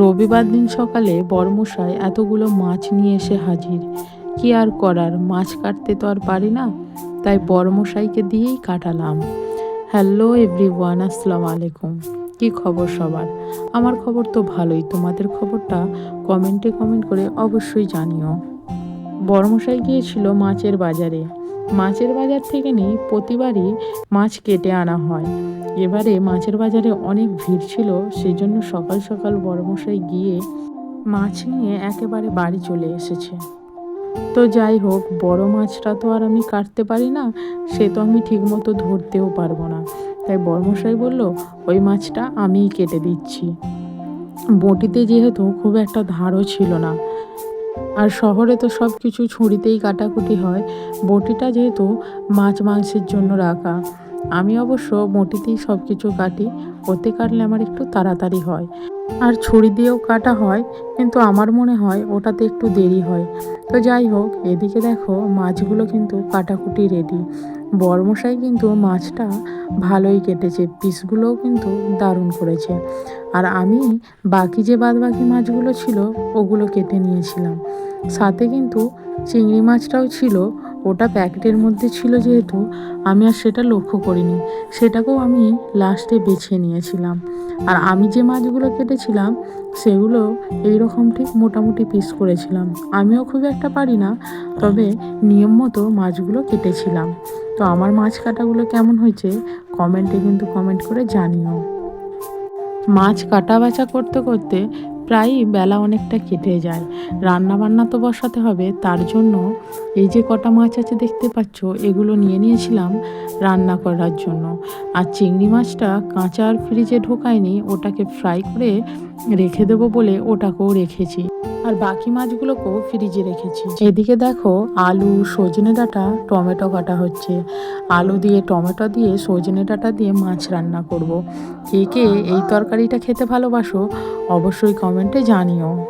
রবিবার দিন সকালে বর্মশাই এতগুলো মাছ নিয়ে এসে হাজির। কি আর করার, মাছ কাটতে তো আর পারি না, তাই বর্মশাইকে দিয়েই কাটালাম। হ্যালো এভরিওয়ান, আসসালামু আলাইকুম। কি খবর সবার? আমার খবর তো ভালোই, তোমাদের খবরটা কমেন্টে কমেন্ট করে অবশ্যই জানিও। বর্মশাই গিয়েছিল মাছের বাজারে। মাছের বাজার থেকে নিয়ে প্রতিবারই মাছ কেটে আনা হয়। এবারে মাছের বাজারে অনেক ভিড় ছিল সেই জন্য সকাল সকাল বড়মশাই গিয়ে মাছ নিয়ে একেবারে বাড়ি চলে এসেছে। তো যাই হোক, বড় মাছটা তো আর আমি কাটতে পারি না, সে তো আমি ঠিকমতো ধরতেও পারব না। তাই বড়মশাই বলল, ওই মাছটা আমিই কেটে দিচ্ছি। বটিতে যেহেতু খুব একটা ধারও ছিল না আর শহরে তো সব কিছু ছুরিতেই কাটাকুটি হয়। বটিটা যেহেতু মাছ মাংসের জন্য রাখা। আমি অবশ্য বটিতেই সব কিছু কাটি, ওতে কাটলে আমার একটু তাড়াতাড়ি হয়। আর ছুরি দিয়েও কাটা হয়, কিন্তু আমার মনে হয় ওটাতে একটু দেরি হয়। তো যাই হোক, এদিকে দেখো মাছগুলো কিন্তু কাটাকুটি রেডি বরমশাই কিন্তু মাছটা ভালোই কেটেছে পিসগুলোও কিন্তু দারুণ করেছে। আর আমি বাকি যে বাদ বাকি মাছগুলো ছিল, ওগুলো কেটে নিয়েছিলাম। সাথে কিন্তু চিংড়ি মাছটাও ছিল ওটা প্যাকেটের মধ্যে ছিল যেহেতু, আমি আর সেটা লক্ষ্য করিনি। সেটাকেও আমি লাস্টে বেছে নিয়েছিলাম। আর আমি যে মাছগুলো কেটেছিলাম, সেগুলো এইরকম ঠিক মোটামুটি পিস করেছিলাম। আমিও খুব একটা পারি না, তবে নিয়ম মতো মাছগুলো কেটেছিলাম। তো আমার মাছ কাটাগুলো কেমন হয়েছে, কমেন্টে কিন্তু কমেন্ট করে জানিও। মাছ কাটা বাছা করতে করতে প্রায়ই বেলা অনেকটা কেটে যায়। রান্না বান্না তো বসাতে হবে, তার জন্য এই যে কটা মাছ আছে দেখতে পাচ্ছ, এগুলো নিয়ে নিয়েছিলাম রান্না করার জন্য। আর চিংড়ি মাছটা কাঁচা আর ফ্রিজে ঢোকায়নি, ওটাকে ফ্রাই করে রেখে দেবো বলে ওটাকেও রেখেছি। আর বাকি মাছগুলোকেও ফ্রিজে রেখেছি। এদিকে দেখো আলু, সজনে ডাঁটা, টমেটো কাটা হচ্ছে। আলু দিয়ে, টমেটো দিয়ে, সজনে ডাঁটা দিয়ে মাছ রান্না করব। কে কে এই তরকারিটা খেতে ভালোবাসো অবশ্যই কমেন্টে জানিও।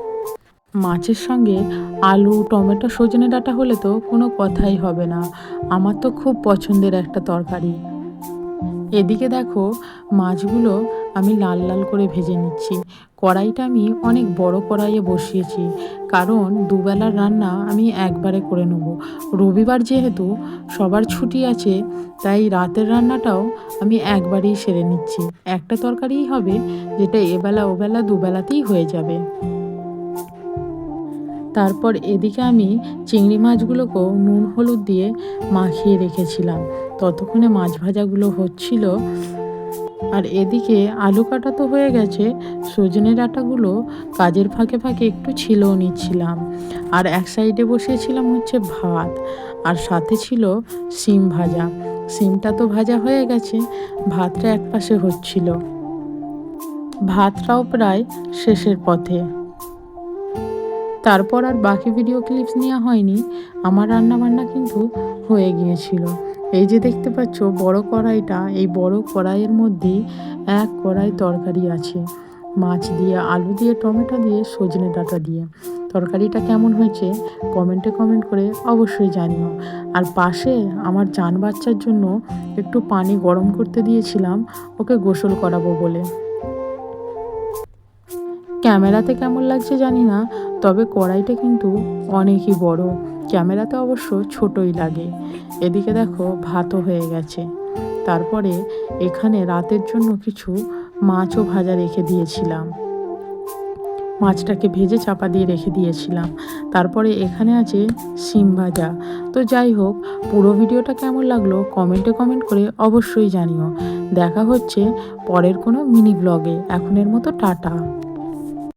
মাছের সঙ্গে আলু, টমেটো, সজনে ডাঁটা হলে তো কোনো কথাই হবে না। আমার তো খুব পছন্দের একটা তরকারি। এদিকে দেখো মাছগুলো আমি লাল লাল করে ভেজে নিচ্ছি। কড়াইটা আমি অনেক বড় কড়াইয়ে বসিয়েছি। কারণ দুবেলার রান্না আমি একবারে করে নেব। রবিবার যেহেতু সবার ছুটি আছে, তাই রাতের রান্নাটাও আমি একবারেই সেরে নিচ্ছি। একটা তরকারিই হবে, যেটা এবেলা ওবেলা দুবেলাতেই হয়ে যাবে। তারপর এদিকে আমি চিংড়ি মাছগুলোকেও নুন হলুদ দিয়ে মাখিয়ে রেখেছিলাম। ততক্ষণে মাছ ভাজাগুলো হচ্ছিল আর এদিকে আলু কাটা তো হয়ে গেছে সজনে ডাঁটাগুলো কাজের ফাঁকে ফাঁকে একটু ছিলেও নিচ্ছিলাম। আর এক সাইডে বসিয়েছিলাম হচ্ছে ভাত, আর সাথে ছিল সিম ভাজা। সিমটা তো ভাজা হয়ে গেছে, ভাতটা এক পাশে হচ্ছিল। ভাতটাও প্রায় শেষের পথে। তারপর আর বাকি ভিডিও ক্লিপস নেওয়া হয়নি, আমার রান্না বান্না কিন্তু হয়ে গিয়েছিল। এই যে দেখতে পাচ্ছ, বড় কড়াইটা, এই বড় কড়াইয়ের মধ্যেই এক কড়াই তরকারি আছে। মাছ দিয়ে, আলু দিয়ে, টমেটো দিয়ে, সজনে ডাঁটা দিয়ে। তরকারিটা কেমন হয়েছে? কমেন্টে কমেন্ট করে অবশ্যই জানিও। আর পাশে আমার জান বাচ্চার জন্য একটু পানি গরম করতে দিয়েছিলাম, ওকে গোসল করাবো বলে। ক্যামেরাতে কেমন লাগছে জানি না, তবে কড়াইটা কিন্তু অনেকই বড়। ক্যামেরাতে অবশ্য ছোটই লাগে। এদিকে দেখো ভাতও হয়ে গেছে। তারপরে এখানে রাতের জন্য কিছু মাছও ভাজা রেখে দিয়েছিলাম। মাছটাকে ভেজে চাপা দিয়ে রেখে দিয়েছিলাম। তারপরে এখানে আছে সিম ভাজা। তো যাই হোক, পুরো ভিডিওটা কেমন লাগল কমেন্টে কমেন্ট করে অবশ্যই জানিও। দেখা হচ্ছে পরের কোনো মিনি ব্লগে। এখনের মতো টাটা।